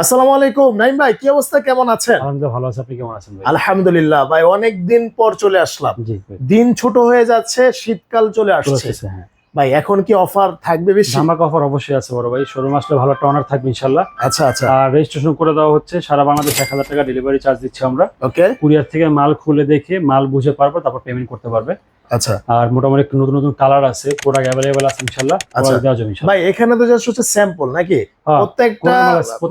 আসসালামু আলাইকুম। নাইম ভাই কি অবস্থা? কেমন আছেন? আলহামদুলিল্লাহ ভালো আছে। আপনি কেমন আছেন ভাই? আলহামদুলিল্লাহ ভাই অনেক দিন পর চলে আসলাম। জি দিন ছোট হয়ে যাচ্ছে শীতকাল চলে আসছে। হ্যাঁ। ভাই এখন কি অফার থাকবে বেশি? ধামাকা অফার অবশ্যই আছে বড় ভাই। শোরুম আসলে ভালো একটা অনার থাকবে ইনশাল্লাহ। আচ্ছা আচ্ছা। আর রেজিস্ট্রেশন করে দেওয়া হচ্ছে সারা বাংলাদেশ এক হাজার টাকা ডেলিভারি চার্জ দিচ্ছি আমরা। ওকে কুরিয়ার থেকে মাল খুলে দেখে মাল বুঝে পারব তারপর পেমেন্ট করতে পারবে। আচ্ছা। আর মোটামুটি নতুন নতুন কালার আছে প্রোডাক্ট অ্যাভেলেবেল আছে ইনশাল্লাহ আচ্ছা। দেওয়া যাবে ভাই এখানে তো জাস্ট হচ্ছে স্যাম্পল নাকি? হ্যাঁ, প্রত্যেকটা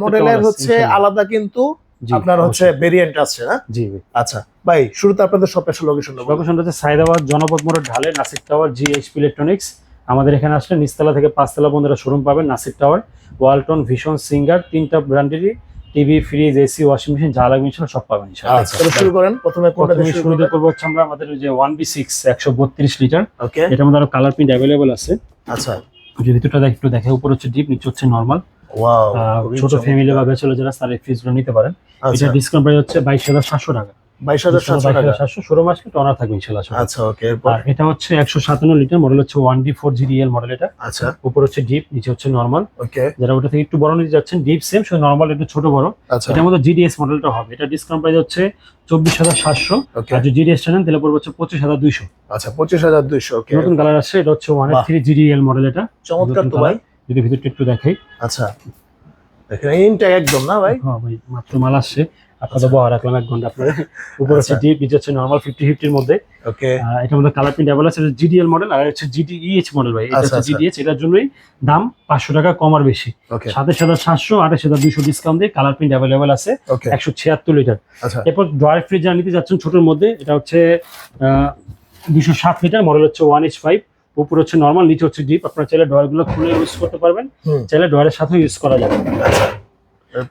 মডেলের হচ্ছে আলাদা কিন্তু আপনার হচ্ছে ভেরিয়েন্ট আছে না জি আচ্ছা ভাই শুরুতে আপনাদের শপের লোকেশন লোকেশনটা হচ্ছে সাইদাবাদ জনপদ মোড়ের ঢালে নাসিক টাওয়ার জিএইচপি ইলেকট্রনিক্স আমাদের এখানে আসলে নিচতলা থেকে পাঁচতলা পর্যন্ত শোরুম পাবেন নাসিক টাওয়ার ওয়ালটন ভীষণ সিঙ্গার তিনটা ব্র্যান্ডেরই TV fridge AC washing machine যা লাগবে ইনশাল্লাহ সব পাবেন আচ্ছা তাহলে শুরু করেন। প্রথমে কোনটা প্রথমে দিয়ে শুরু করব হচ্ছে আমরা আমাদের ওই যে ওয়ান বি সিক্স একশো বত্রিশ লিটার। ওকে। এটার মধ্যে আরও কালার প্রিন্ট অ্যাভেলেবল আছে। আচ্ছা। যদি ভিতরটা দেখ- একটু দেখে উপর হচ্ছে ডিপ নিচে হচ্ছে নর্মাল। ওয়াও ছোট ফ্যামিলি বা ব্যাচেলর যারা তারা ফ্রিজগুলো নিতে পারেন। এটা ডিসকাউন্ট প্রাইস হচ্ছে বাইশ হাজার সাতশো টাকা। বাইশ হাজার সাতশো ষোলো মাস কিন্তু অনার থাকবে ইনশাল্লাহ আচ্ছা ওকে আর এটা হচ্ছে একশো সাতান্ন লিটার মডেল হচ্ছে one D four GDL model এটা। আচ্ছা। উপর হচ্ছে ডিপ নিচে হচ্ছে নর্মাল ওকে যারা ওটা থেকে একটু বড় নিতে যাচ্ছেন ডিপ সেম নর্মাল একটু ছোট বড়। আচ্ছা। এটার মধ্যে জিডিএস মডেলটা হবে। এটা ডিসকাউন্ট প্রাইস হচ্ছে চব্বিশ হাজার সাতশো। আর যদি জিডিএস নেন তাহলে পড়বে হচ্ছে পঁচিশ হাজার দুইশো। আচ্ছা পঁচিশ হাজার দুইশো ওকে নতুন কালার আসছে এটা হচ্ছে ওয়ান। থ্রি জিডিএল মডেল এটা। চমৎকার তো ভাই। যদি ভিতরটা একটু দেখাই। আচ্ছা। দেখেন ইনটা একদম না ভাই? হ্যাঁ ভাই মাত্র মাল আসছে। আপনাদের বহা রাখলাম এক ঘণ্টা আপনার উপর হচ্ছে আচ্ছা। ডিপ নিচে হচ্ছে নর্মাল ফিফটি ফিফটির মধ্যে। ওকে এটার মধ্যে কালার প্রিন্ট অ্যাভেলেবল আছে জিডিএল মডেল আর হচ্ছে জিডিইএইচ মডেল ভাই। এটা আচ্ছা, হচ্ছে আচ্ছা। জিডিএইচ এটার জন্যই দাম পাঁচশো টাকা কম আর বেশি। সাতাশ হাজার সাতশো আঠাশ হাজার ডিসকাউন্ট দিয়ে কালার প্রিন্ট অ্যাভেলেবল আছে একশো ছিয়াত্তর লিটার আচ্ছা। এরপর ড্রয়ার ফ্রিজ যারা নিতে যাচ্ছেন ছোটোর মধ্যে এটা হচ্ছে দুশো সাত লিটার মডেল হচ্ছে ওয়ান এইচ ফাইভ উপর হচ্ছে নর্মাল নিচে হচ্ছে ডিপ আপনার চাইলে ড্রয়ারগুলো খুলে ইউজ করতে পারবেন চাইলে ড্রয়ারের সাথেও ইউজ করা যাবে। আচ্ছা।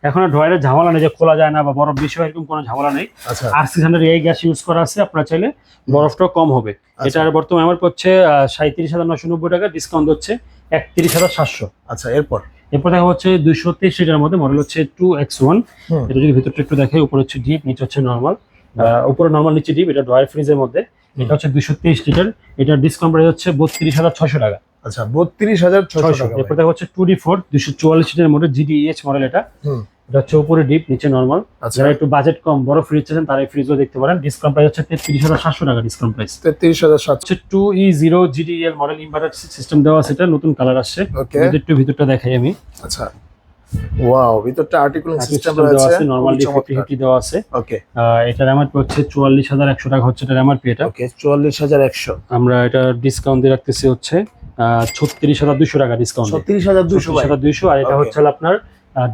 এখন ড্রয়ারের ঝামেলা নেই যে খোলা যায় না বা বরফ বেশি হয় এরকম কোনো ঝামেলা নেই। আচ্ছা। আর সিক্স হান্ড্রেড এই গ্যাস ইউজ করা আছে আপনার চাইলে বরফটাও কম হবে। আচ্ছা। এটার বর্তমানে আমার হচ্ছে সাঁত্রিশ হাজার নশো নব্বই টাকা ডিসকাউন্ট হচ্ছে একত্রিশ হাজার সাতশো। আচ্ছা এরপর? এরপর দেখা হচ্ছে দুইশো তেইশ লিটার মধ্যে মডেল হচ্ছে টু এক্স ওয়ান এটা যদি ভিতরটা একটু দেখে উপরে হচ্ছে ডিপ নিচে হচ্ছে নর্মাল উপরে নর্মাল নিচে ডিপ এটা ড্রয়ার ফ্রিজের মধ্যে। এটা হচ্ছে দুইশো তেইশ লিটার। এটা ডিসকাউন্ট প্রাইস হচ্ছে বত্রিশ হাজার ছশো টাকা। আচ্ছা বত্রিশ হাজার ছয়শো এরপর দেখা হচ্ছে টু ডি ফোর দুইশো চুয়াল্লিশ লিটার মধ্যে জিডিএইচ মডেল এটা। হুম। এটা হচ্ছে উপরে ডিপ নিচে নর্মাল আচ্ছা। যারা একটু বাজেট কম বড় ফ্রিজ চাচ্ছেন তারা এই ফ্রিজও দেখতে পারেন। ডিসকাউন্ট প্রাইস হচ্ছে তেত্রিশ হাজার সাতশো টাকা ডিসকাউন্ট প্রাইস তেত্রিশ হাজার সাতশো। Two E zero GDL model inverter system দেওয়া আছে এটা নতুন কালার আসছে। একটু ভিতরটা দেখাই আমি। আচ্ছা। ওয়াও ভিতরটা আর্টিকুলিং সিস্টেম দেওয়া আছে নর্মাল ফিফটি ফিফটি দেওয়া আছে। ওকে এটার এমআরপি হচ্ছে চুয়াল্লিশ হাজার একশো টাকা হচ্ছে এটার এমআরপি এটা ওকে চুয়াল্লিশ হাজার একশো। আমরা এটা ডিসকাউন্ট দিয়ে রাখতেছি হচ্ছে ছত্রিশ হাজার দুশো টাকা ডিসকাউন্ট ছত্রিশ হাজার দুশো হাজার দুইশো আর এটা হচ্ছে আপনার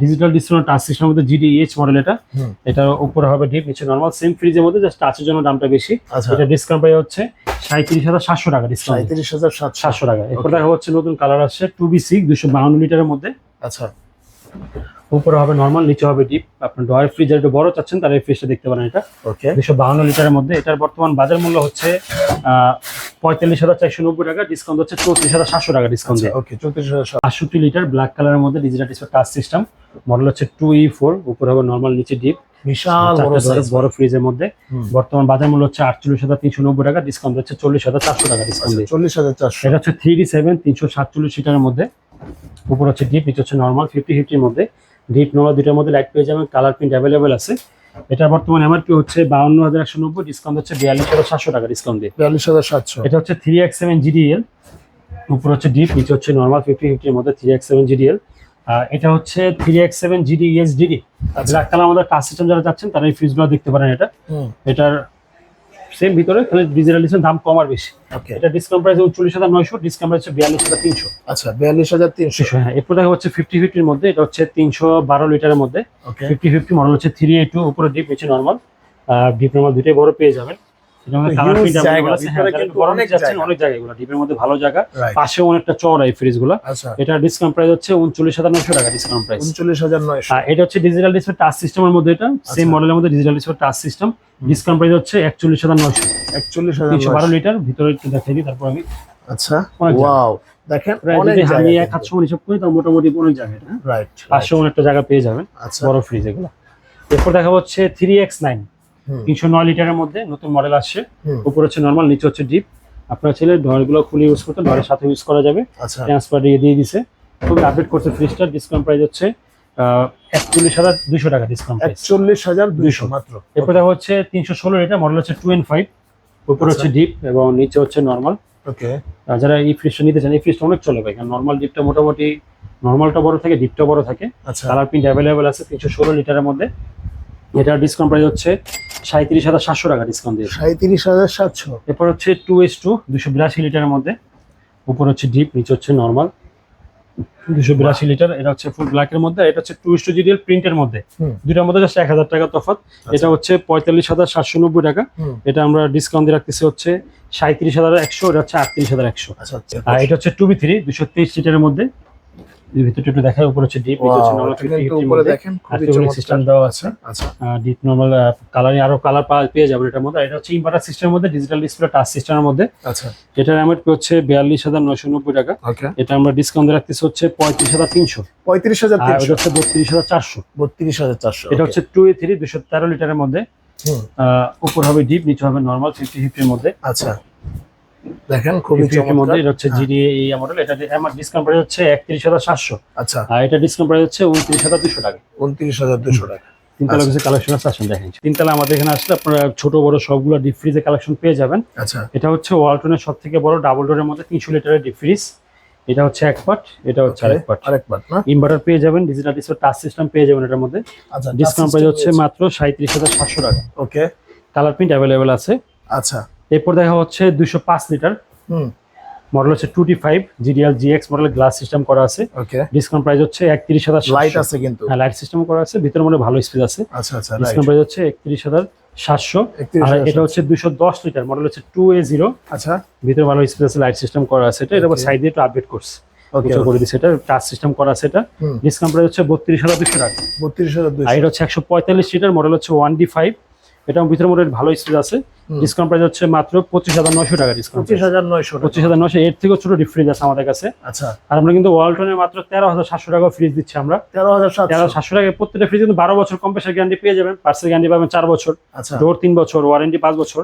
ডিজিটাল ডিসপ্লে টাচ সিস্টেমের মধ্যে জিডিএইচ মডেল এটা। এটা এটার উপরে হবে ডিপ নিচে নর্মাল সেম ফ্রিজের মধ্যে জাস্ট টাচের জন্য দামটা বেশি। আচ্ছা। এটা ডিসকাউন্ট প্রাইস হচ্ছে সাঁত্রিশ হাজার সাতশো টাকা ডিসকাউন্ট সাঁত্রিশ হাজার সাতশো। টাকা। এরপর দেখা হচ্ছে নতুন কালার আসছে টু বি সিক্স দুশো বাউন্ন লিটারের মধ্যে। আচ্ছা। উপরে হবে নর্মাল নিচে হবে ডিপ আপনার ডয়ার ফ্রিজ একটু বড় চাচ্ছেন তারা এই ফ্রিজটা দেখতে পারেন এটা। ওকে দুশো বাউন্ন লিটারের মধ্যে। এটার বর্তমান বাজার মূল্য হচ্ছে পঁয়তাল্লিশ হাজার চারশো নব্বই টাকা। ডিসকাউন্ট হচ্ছে চৌত্রিশ হাজার সাতশো টাকা ডিসকাউন্ট ওকে চৌত্রিশ হাজার আটষট্টি লিটার ব্ল্যাক কালারের মধ্যে digital display touch system model হচ্ছে টু ই ফোর উপরে হবে নর্মাল নিচে ডিপ বিশাল বড় বড় ফ্রিজের মধ্যে। বর্তমান বাজার মূল্য হচ্ছে আটচল্লিশ হাজার তিনশো নব্বই টাকা। ডিসকাউন্ট হচ্ছে চল্লিশ হাজার চারশো টাকা ডিসকাউন্ট চল্লিশ হাজার চারশো। এটা হচ্ছে থ্রি ডি সেভেন তিনশো সাতচল্লিশ লিটারের মধ্যে। উপর হচ্ছে ডিপ নিচে হচ্ছে নর্মাল ফিফটি ফিফটির মধ্যে। ডিপ নোলা দুটার মধ্যে লাইট পেয়ে যাবেন কালার প্রিন্ট অ্যাভেলেবেল আছে। এটার বর্তমান এমআরপি হচ্ছে বাউন্ন হাজার একশো নব্বই ডিসকাউন্ট হচ্ছে বিয়াল্লিশ হাজার সাতশো টাকা ডিসকাউন্ট দিয়ে। বিয়াল্লিশ হাজার সাতশো। এটা হচ্ছে থ্রি এক্স সেভেন জিডিএল উপর হচ্ছে ডিপ নিচে হচ্ছে নর্মাল ফিফটি ফিফটির মধ্যে থ্রি এক্স সেভেন জিডিএল এটা হচ্ছে three X seven GD ES DD black colour আমাদের টাচ সিস্টেম যারা যাচ্ছেন তারা এই ফ্রিজগুলো দেখতে পারেন এটা। এটার সেম ভিতরে খালি ডিজিটাল ডিসের দাম কম আর বেশি। ওকে এটা ডিসকাউন্ট প্রাইস উনচল্লিশ হাজার নয়শো ডিসকাউন্ট প্রাইস হচ্ছে বিয়াল্লিশ হাজার তিনশো। আচ্ছা বিয়াল্লিশ হাজার তিনশো। হ্যাঁ এরপর দেখা হচ্ছে ফিফটি ফিফটির মধ্যে এটা হচ্ছে তিনশো বারো লিটারের মধ্যে। ফিফটি ফিফটি মডেল হচ্ছে থ্রি এইট টু উপরে ডিপ নিচে নর্মাল ডিপ নর্মাল দুটোই বড় পেয়ে যাবেন। হ্যাঁ ভালো জায়গা। রাইট অনেকটা চড়া এই ফ্রিজগুলো আচ্ছা। এটা ডিসকাউন্ট প্রাইস হচ্ছে উনচল্লিশ হাজার নশো টাকা ডিসকাউন্ট প্রাইস উনচল্লিশ হাজার নয়শো। এটা হচ্ছে ডিজিটাল ডিসপ্লে টাচ সিস্টেমের মধ্যে এটা। সেম আচ্ছা। মডেলের মধ্যে digital display touch system discount price হচ্ছে একচল্লিশ হাজার নশো একচল্লিশ হাজার বারো লিটার ভিতরে একটু দেখাই দিই তারপর আমি আচ্ছা ওয়াও দেখেন অনেক আমি এক হাত সমান হিসাব করি তাও মোটামুটি অনেক জায়গা রাইট পাঁচশো অনেকটা জায়গা পেয়ে যাবেন আচ্ছা। বড় ফ্রিজ এগুলো। এরপর দেখা হচ্ছে থ্রি এক্স নাইন তিনশো নয় লিটারের মধ্যে নতুন মডেল আসছে। উপর হচ্ছে নর্মাল নিচে হচ্ছে ডিপ আপনার ছেলে ডয়ারগুলো খুলে ইউজ করতে ডয়ারের সাথে ইউজ করা যাবে। আচ্ছা। ট্রান্সফার দিয়ে দিয়ে দিছে। খুবই আপডেট করছে ফ্রিজটার ডিসকাউন্ট প্রাইস হচ্ছে একচল্লিশ হাজার দুশো টাকা ডিসকাউন্ট একচল্লিশ হাজার দুইশো মাত্র। এরপর হচ্ছে তিনশো ষোলো এটা মডেল হচ্ছে টু এন ফাইভ উপরে হচ্ছে ডিপ এবং নিচে হচ্ছে নর্মাল ওকে যারা এই ফ্রিজটা নিতে চান এই ফ্রিজটা অনেক চলে ভাই কারণ নর্মাল ডিপটা মোটামুটি নর্মালটা বড় থাকে ডিপটা বড় থাকে। আচ্ছা। কালার প্রিন্ট অ্যাভেলেবেল আছে তিনশো ষোলো লিটারের মধ্যে। এটার ডিসকাউন্ট প্রাইস হচ্ছে সাঁত্রিশ হাজার সাতশো টাকা ডিসকাউন্ট দিয়ে সাঁত্রিশ হাজার সাতশো। এরপর হচ্ছে টু এস টু দুশো বিরাশি লিটারের মধ্যে। উপর হচ্ছে ডিপ নিচে হচ্ছে নর্মাল দুশো বিরাশি লিটার এটা হচ্ছে ফুল ব্ল্যাকের মধ্যে। আর এটা হচ্ছে টু এস টু জিডিএল প্রিন্টের মধ্যে। দুটার মধ্যে জাস্ট এক হাজার টাকা তফাৎ। এটা হচ্ছে পঁয়তাল্লিশ হাজার সাতশো নব্বই টাকা। এটা আমরা ডিসকাউন্ট দিয়ে রাখতেছি হচ্ছে সাঁত্রিশ হাজার একশো এটা হচ্ছে আটত্রিশ হাজার একশো। আচ্ছা আচ্ছা। আর এটা হচ্ছে টু বি থ্রি দুশো তেইশ লিটারের মধ্যে। এর ভিতরটা একটু দেখায় উপর হচ্ছে ডিপ নিচে হচ্ছে Wow, নর্মাল এটা কিন্তু উপরে দেখেন খুবই সিস্টেম দেওয়া আছে। আচ্ছা ডিপ নর্মাল কালারিং আরও কালার পেয়ে যাবেন এটার মধ্যে। এটা হচ্ছে ইনভার্টার সিস্টেমের মধ্যে ডিজিটাল ডিসপ্লে টাচ সিস্টেমের মধ্যে। আচ্ছা। এটার এমআরপি হচ্ছে বিয়াল্লিশ হাজার নয়শো নব্বই টাকা। এটা আমরা ডিসকাউন্ট রাখতেছি হচ্ছে পঁয়ত্রিশ হাজার তিনশো। পঁয়ত্রিশ হাজার আর এটা হচ্ছে বত্রিশ হাজার চারশো। বত্রিশ হাজার চারশো এটা হচ্ছে টু এ থ্রি দুশো তেরো লিটারের মধ্যে। উপর হবে ডিপ নিচে হবে নর্মাল ফিফটি ফিফটির মধ্যে। আচ্ছা। দেখেন খুবই চমৎকার। এটা হচ্ছে জিডি এই মডেল এটা আমার ডিসকাউন্ট প্রাইস হচ্ছে একত্রিশ হাজার সাতশো। আচ্ছা। আর এটা ডিসকাউন্ট প্রাইস হচ্ছে উনত্রিশ হাজার দুশো টাকা। উনত্রিশ হাজার দুশো টাকা। তিনতলা আচ্ছা। কিছু কালেকশন আছে আসেন দেখেন তিনতলা আমাদের এখানে আসলে আপনারা ছোট বড় সবগুলো ডিপ ফ্রিজের কালেকশন পেয়ে যাবেন। আচ্ছা। এটা হচ্ছে ওয়ালটনের সব থেকে বড় ডাবল ডোরের মধ্যে তিনশো লিটারের ডিপ ফ্রিজ এটা হচ্ছে এক পার্ট এটা হচ্ছে আরেক পার্ট আরেকবার না? ইনভার্টার পেয়ে যাবেন ডিজিটাল ডিসপ্লে টাচ সিস্টেম পেয়ে যাবেন এটার মধ্যে। আচ্ছা ডিসকাউন্ট প্রাইস হচ্ছে মাত্র সাঁত্রিশ হাজার সাতশো টাকা। ওকে কালার প্রিন্ট অ্যাভেলেবেল আছে। আচ্ছা। এরপর দেখা হচ্ছে দুশো পাঁচ লিটার। হুম। মডেল হচ্ছে two T five GDL GX model glass system করা আছে। ডিসকাউন্ট প্রাইস হচ্ছে একত্রিশ হাজার লাইট আছে কিন্তু। হ্যাঁ লাইট সিস্টেম করা আছে ভিতরে মনে ভালো স্পেস আছে। আচ্ছা আচ্ছা ডিসকাউন্ট প্রাইস হচ্ছে একত্রিশ হাজার সাতশো। আর এটা হচ্ছে দুশো দশ লিটার মডেল হচ্ছে টু এ জিরো। আচ্ছা। ভিতরে ভালো স্পেস আছে লাইট সিস্টেম করা আছে এটা। এটা সাইড দিয়ে একটু আপডেট করছে। করে দিচ্ছে এটা টাচ সিস্টেম করা আছে এটা। হুম। ডিসকাউন্ট প্রাইস হচ্ছে বত্রিশ হাজার দুশো টাকা। বত্রিশ হাজার আর এটা হচ্ছে একশো পঁয়তাল্লিশ লিটার মডেল হচ্ছে ওয়ান ডি ফাইভ। এটা ভিতরে মডেল ভালো স্পেস আছে। ডিসকাউন্ট প্রাইস হচ্ছে মাত্র পঁচিশ হাজার নয়শো টাকা ডিসকাউন্ট পঁচিশ হাজার নয়শো পঁচিশ হাজার নশো এর থেকেও ছোট ফ্রিজ আছে আমাদের কাছে। আচ্ছা। আর আমরা কিন্তু ওয়ালটনের মাত্র তেরো হাজার সাতশো টাকা ফ্রিজ দিচ্ছি আমরা। তেরো হাজার তেরো সাতশো টাকা প্রত্যেকটা ফ্রিজ কিন্তু বারো বছর কম্প্রেসার গ্যারান্টি পেয়ে যাবেন। পার্সেল গ্যারান্টি পাবেন চার বছর আচ্ছা। ডোর তিন বছর ওয়ারেন্টি পাঁচ বছর।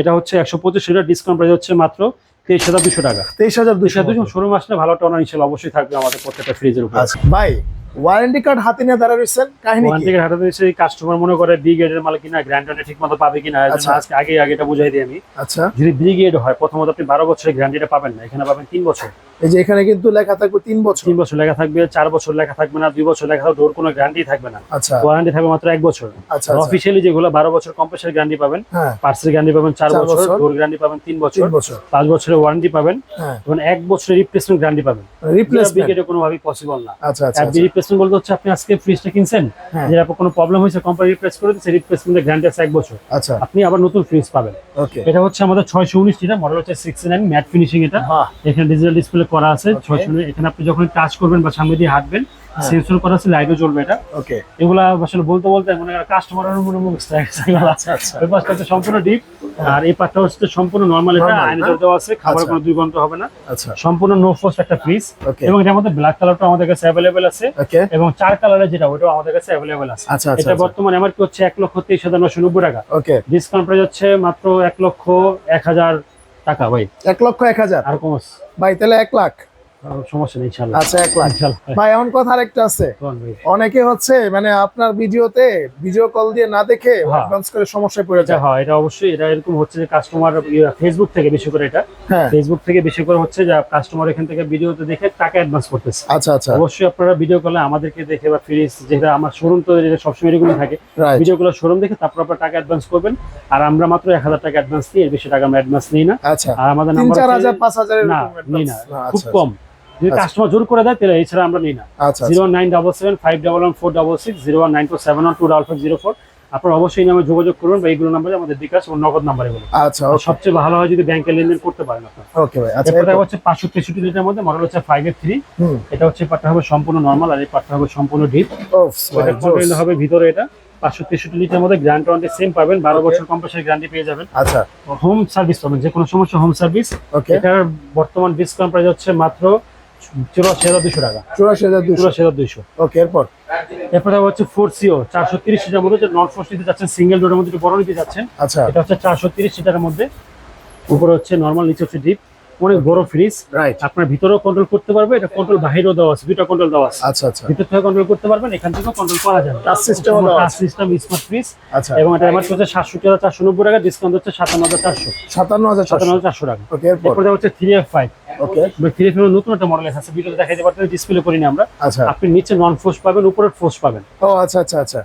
এটা হচ্ছে একশো পঁচিশ ডিসকাউন্ট প্রাইস হচ্ছে মাত্র তেইশ হাজার দুশো টাকা। তেইশ হাজার দুশো দুশো শোরুম আসলে ভালো টনার অবশ্যই থাকবে আমাদের প্রত্যেকটা ফ্রিজের উপর। আচ্ছা ভাই ওয়ারেন্টি কার্ড হাতে নিয়ে দাঁড়া রয়েছেন কাহিনী ওখান কি? থেকে হাঁটাতে কাস্টমার মনে করে বি গ্রেডের মাল কিনা গ্র্যান্ডটা ঠিক মতো পাবে কিনা আচ্ছা। আজকে আগে আগে এটা বুঝাই দিই আমি। আচ্ছা। যদি বি গ্রেড হয় প্রথমত আপনি বারো বছরের গ্যারান্টিটা পাবেন না এখানে পাবেন বছর। এই যে এখানে কিন্তু লেখা থাকবে তিন বছর। বছর লেখা থাকবে চার বছর লেখা থাকবে না দুই বছর লেখা থাকবে ডোর কোনো গ্যারান্টি থাকবে না। আচ্ছা। ওয়ারেন্টি থাকবে মাত্র এক বছর। আচ্ছা অফিসিয়ালি যেগুলো বারো বছর কম্প্রেসার গ্যারান্টি পাবেন পার্সেল গ্যারান্টি পাবেন চার বছর বছর। ডোর গ্যারান্টি পাবেন তিন বছর। তিন বছর। পাঁচ বছরের ওয়ারেন্টি পাবেন হ্যাঁ। এবং এক বছরের রিপ্লেসমেন্ট গ্যারান্টি পাবেন। রিপ্লেসমেন্ট বিকেটে কোনোভাবেই পসিবল না। আচ্ছা আচ্ছা অ্যাপ রিপ্লেসমেন্ট বলতে হচ্ছে আপনি আজকে ফ্রিজটা কিনছেন হ্যাঁ। যে আপনার কোনো প্রবলেম হয়েছে কোম্পানি রিপ্লেস করে দিচ্ছে রিপ্লেসমেন্টের গ্যারান্টি আছে এক বছর। আচ্ছা। আপনি আবার নতুন ফ্রিজ পাবেন। ওকে এটা হচ্ছে আমাদের ছয়শো উনিশ লিটার মডেল হচ্ছে সিক্সটি নাইন ম্যাট ফিনিশিং এটা। এখানে ডিজিটাল ডিসপ্লে করা আছে Okay. ছয়শো এখানে আপনি যখন টাচ করবেন বা সামনে দিয়ে হাঁটবেন। সেন্সর করা আছে লাইটও জ্বলবে এটা। ওকে এগুলা আসলে বলতে বলতে মনে হয় কাস্টমারের মনে মুখ আচ্ছা আচ্ছা। ওই পাশটা হচ্ছে সম্পূর্ণ ডিপ আর এই পাশটা হচ্ছে সম্পূর্ণ নর্মাল এটা আইনে হ্যাঁ? দেওয়া আছে খাবার আচ্ছা। কোনো দুই ঘণ্টা হবে না। আচ্ছা। সম্পূর্ণ নো ফোস্ট একটা ফ্রিজ ওকে এবং এটার মধ্যে ব্ল্যাক কালারটা আমাদের কাছে অ্যাভেলেবেল আছে। ওকে এবং চার কালারের যেটা ওটাও আমাদের কাছে অ্যাভেলেবেল আছে। আচ্ছা আচ্ছা এটা বর্তমানে আমার কি হচ্ছে এক লক্ষ তেইশ হাজার নশো নব্বই টাকা। ওকে ডিসকাউন্ট প্রাইস হচ্ছে মাত্র এক লক্ষ এক হাজার টাকা ভাই। এক লক্ষ এক হাজার? আর কম ভাই তাহলে এক লাখ। সমস্যা নেই আচ্ছা এক লাখ। ভাই এমন কথা আরেকটা আছে। অনেকে হচ্ছে মানে আপনার ভিডিওতে ভিডিও কল দিয়ে না দেখে হ্যাঁ। অ্যাডভান্স করে সমস্যায় পড়ে যায়। হয় এটা অবশ্যই এটা এরকম হচ্ছে যে কাস্টমার ফেসবুক থেকে বেশি করে এটা। হ্যাঁ। ফেসবুক থেকে বেশি করে হচ্ছে যে কাস্টমার এখান থেকে ভিডিওতে দেখে টাকা অ্যাডভান্স করতেছে। আচ্ছা আচ্ছা। অবশ্যই আপনারা ভিডিও কলে আমাদেরকে দেখে বা ফ্রিজ যেটা আমার শোরুম তো সবসময় এরকমই থাকে। ভিডিও গুলো শোরুম দেখে তারপর আপনারা টাকা অ্যাডভান্স করবেন। আর আমরা মাত্র এক হাজার টাকা অ্যাডভান্স দিই এর বেশি টাকা আমরা অ্যাডভান্স নিই না। আচ্ছা। আর আমাদের নাম্বার চার হাজার পাঁচ হাজার না নিই। খুব আচ্ছা, কম। যদি আচ্ছা। কাস্টমার জোর করে দেয় তাহলে এছাড়া আমরা নিই না। আচ্ছা zero nine double seven five double one four double six zero one nine two seven one two double five zero four আপনারা অবশ্যই নামে যোগাযোগ করবেন বা এইগুলো নাম্বারে আমাদের বিকাশ ও নগদ নাম্বার এগুলো। আচ্ছা সবচেয়ে ভালো হয় যদি ব্যাংকে লেনদেন করতে পারেন আপনার। ওকে ভাই আচ্ছা এরপরে হচ্ছে লিটার মধ্যে মডেল হচ্ছে ফাইভ এর থ্রি হুম। এটা হচ্ছে পাটটা হবে সম্পূর্ণ নর্মাল আর এই পাটটা হবে সম্পূর্ণ ডিপ এটা কন্টেইনার হবে ভিতরে এটা? পাঁচশো তেষট্টি লিটার মধ্যে গ্র্যান্ড ওয়ারেন্টি সেম পাবেন বারো Okay. বছর কম্পাসের গ্যারান্টি পেয়ে যাবেন। আচ্ছা। হোম সার্ভিস পাবেন যে কোনো সমস্যা হোম সার্ভিস এটার বর্তমান ডিসকাউন্ট প্রাইস হচ্ছে মাত্র চুরাশি হাজার দুশো টাকা। চুরাশি হাজার দুশো চুরাশি হাজার দুইশো। ওকে এরপর? এরপরে হচ্ছে ফোর সিও চারশো তিরিশ সেটার মধ্যে নন ফোর নিতে যাচ্ছেন সিঙ্গেল ডোরের মধ্যে একটু বড় নিতে যাচ্ছেন আচ্ছা। এটা হচ্ছে চারশো তিরিশ সিটারের মধ্যে। উপরে হচ্ছে নর্মাল নিচে হচ্ছে ডিপ অনেক বড় ফ্রিজ রাইট আপনার ভিতরেও কন্ট্রোল করতে পারবে এটা কন্ট্রোল বাহিরেও দেওয়া আছে দুটো কন্ট্রোল দেওয়া আছে। আচ্ছা আচ্ছা। ভিতর থেকে কন্ট্রোল করতে পারবেন এখান থেকেও কন্ট্রোল করা যাবে। টাচ সিস্টেমও দেওয়া টাচ সিস্টেম স্মার্ট ফ্রিজ আচ্ছা। এবং এটা আমার হচ্ছে সাতষট্টি হাজার চারশো নব্বই টাকা ডিসকাউন্ট হচ্ছে সাতান্ন হাজার চারশো। সাতান্ন হাজার সাতান্ন চারশো হাজার চারশো টাকা। ওকে এরপর? হচ্ছে three F five okay three F নতুন একটা মডেল আছে ভিডিওতে দেখাইতে পারতেন ডিসপ্লে করিনি আমরা। আচ্ছা। আপনি নিচে নন ফোর্স পাবেন উপরের ফোর্স পাবেন। ও আচ্ছা আচ্ছা আচ্ছা।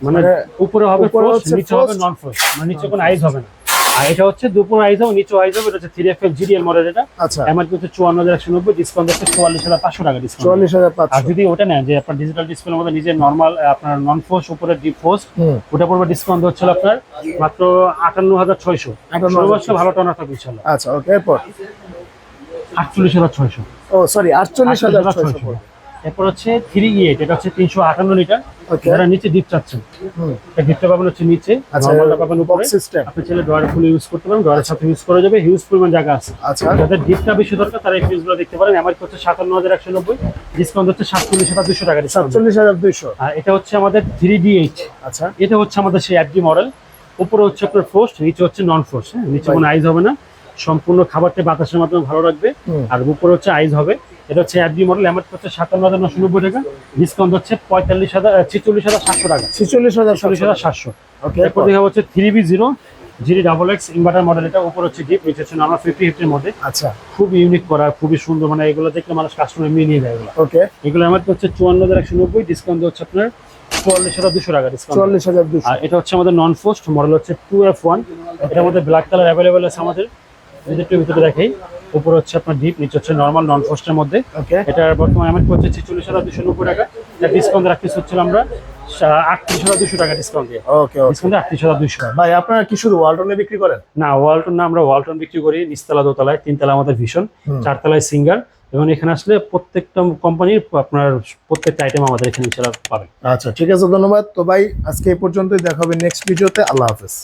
মানে মানে উপরে হবে ফোর্স নিচে হবে নন ফোর্স মানে নিচে কোনো আইজ হবে না। আর এটা হচ্ছে দুপুর আইজ হবে নিচে আইজ হবে এটা হচ্ছে three F L GDL model এটা। আচ্ছা। এমআরপি হচ্ছে চুয়ান্ন হাজার একশো নব্বই ডিসকাউন্ট হচ্ছে চুয়াল্লিশ হাজার পাঁচশো টাকা ডিসকাউন্ট চুয়াল্লিশ হাজার আর যদি ওটা নেন যে আপনার ডিজিটাল ডিসপ্লের মধ্যে নিজের নর্মাল আপনার নন ফোর্স উপরে ডিপ হুম। ওটা পড়বে ডিসকাউন্ট হচ্ছিল আপনার মাত্র আটান্ন হাজার ছয়শো 58,600 ষোলো মাসে ভালো টানা থাকবে ইনশাল্লাহ আচ্ছা ওকে এরপর? আটচল্লিশ হাজার ছয়শো। ও সরি আটচল্লিশ হাজার ছয়শো। এরপর হচ্ছে থ্রি এইট এটা হচ্ছে তিনশো আটান্ন লিটার। যারা নিচে ডিপ চাচ্ছেন ডিপটা পাবেন হচ্ছে নিচে আচ্ছা নর্মালটা পাবেন উপরে। আপনি চাইলে ডয়ার ফুল ইউজ করতে পারেন ডয়ারের সাথে ইউজ করা যাবে হিউজ পরিমাণ জায়গা আছে। আচ্ছা। যাদের ডিপটা বেশি দরকার তারা এই ফ্রিজগুলো দেখতে পারেন। আমার হচ্ছে সাতান্ন হাজার একশো নব্বই ডিসকাউন্ট হচ্ছে সাতচল্লিশ হাজার দুশো টাকা সাতচল্লিশ হাজার দুইশো আর এটা হচ্ছে আমাদের থ্রি ডি এইচ আচ্ছা। এটা হচ্ছে আমাদের সেই অ্যাপডি মডেল উপরে হচ্ছে আপনার ফোস্ট নিচে হচ্ছে নন ফোস্ট হ্যাঁ নিচে কোনো আইজ হবে না। সম্পূর্ণ খাবারটা বাতাসের মাধ্যমে ভালো রাখবে আর উপরে হচ্ছে আইজ হবে। এটা হচ্ছে অ্যাপডি মডেল আমার হচ্ছে সাতান্ন হাজার নশো নব্বই টাকা ডিসকাউন্ট হচ্ছে পঁয়তাল্লিশ হাজার ছেচল্লিশ হাজার সাতশো টাকা। ছিচল্লিশ হাজার চল্লিশ হাজার সাতশো। এরপর দেখা হচ্ছে three B zero GD double X inverter model এটা উপর হচ্ছে ডিপ নিচে হচ্ছে নর্মাল ফিফটি ফিফটির মধ্যে আচ্ছা। খুব ইউনিক করা খুবই সুন্দর মানে এগুলো দেখলে মানুষ কাস্টমার এমনি নিয়ে যায় এগুলো। ওকে এগুলো আমার হচ্ছে চুয়ান্ন হাজার একশো নব্বই ডিসকাউন্ট হচ্ছে আপনার চুয়াল্লিশ হাজার দুশো টাকা ডিসকাউন্ট চুয়াল্লিশ হাজার দুশো। আর এটা হচ্ছে আমাদের নন ফোস্ট মডেল হচ্ছে টু এফ ওয়ান এটার মধ্যে ব্ল্যাক কালার অ্যাভেলেবেল আছে আমাদের। একটু ভিতরে দেখাই। উপরে হচ্ছে আপনার ডিপ নিচে হচ্ছে নর্মাল নন ফোস্টের মধ্যে। ওকে এটার বর্তমানে আমার হচ্ছে ছেচল্লিশ হাজার দুশো নব্বই টাকা। ডিসকাউন্ট রাখতেছি হচ্ছিল আমরা আটত্রিশ হাজার দুশো টাকা ডিসকাউন্ট দিয়ে। ওকে ডিসকাউন্ট আটত্রিশ হাজার দুশো ভাই আপনারা কি শুধু ওয়ালটনে বিক্রি করেন? না ওয়ালটন না আমরা ওয়ালটন বিক্রি করি নিচতলা দোতলায় তিনতলা আমাদের ভীষণ। চারতলায় সিঙ্গার। এবং এখানে আসলে প্রত্যেকটা কোম্পানির আপনার প্রত্যেকটা আইটেম আমাদের এখানে ইনশাল্লাহ পাবেন। আচ্ছা ঠিক আছে ধন্যবাদ। তো ভাই আজকে এই পর্যন্তই। দেখা হবে নেক্সট ভিডিওতে আল্লাহ হাফেজ।